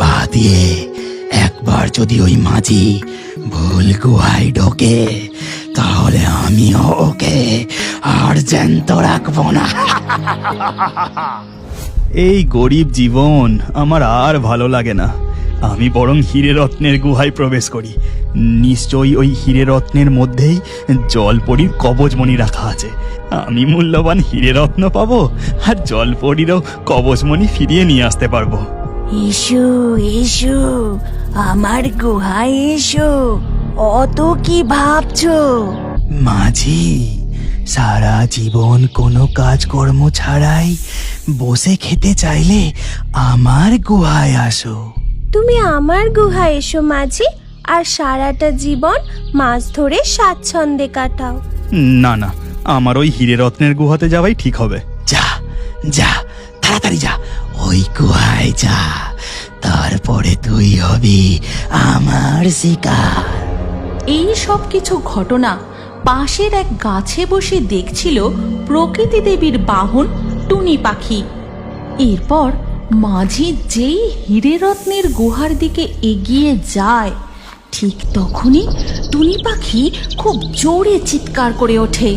পা দিয়ে একবার যদি ওই মাঝি ভুল গুহায় ঢোকে, তাহলে আমিও ওকে আর জ্যান্ত রাখব না। এই গরিব জীবন আমার আর ভালো লাগে না। আমি বরং হিরে রত্নের গুহায় প্রবেশ করি। নিশ্চয়ই ওই হিরে রত্নের মধ্যেই জলপরীর কবজমণি রাখা আছে। আমি মূল্যবান হিরে রত্ন পাবো আর জলপরীরও কবজমণি ফিরিয়ে নিয়ে আসতে পারব। এসো এসো আমার গুহায় এসো। অত কি ভাবছ? মাঝি সারা জীবন কোনো কাজকর্ম ছাড়াই বসে খেতে চাইলে আমার গুহায় আসো। তুমি আমার গুহায় এসো মাঝি আর সারাটা জীবন মাছ ধরে স্বাচ্ছন্দ্যে কাটাও। না না আমার ওই হিরে রত্নের গুহাতে যাওয়াই ঠিক হবে। যা যা তাড়াতাড়ি যা ওই গুহায় যা, তারপরে তুই হবি আমার শিকার। এই সব কিছু ঘটনা পাশের এক গাছে বসে দেখছিল প্রকৃতি দেবীর বাহন টুনি পাখি। এরপর মাঝি যেই হীরে রত্নের গুহার দিকে এগিয়ে যায়, ঠিক তখনই টুনি পাখি খুব জোরে চিৎকার করে ওঠে।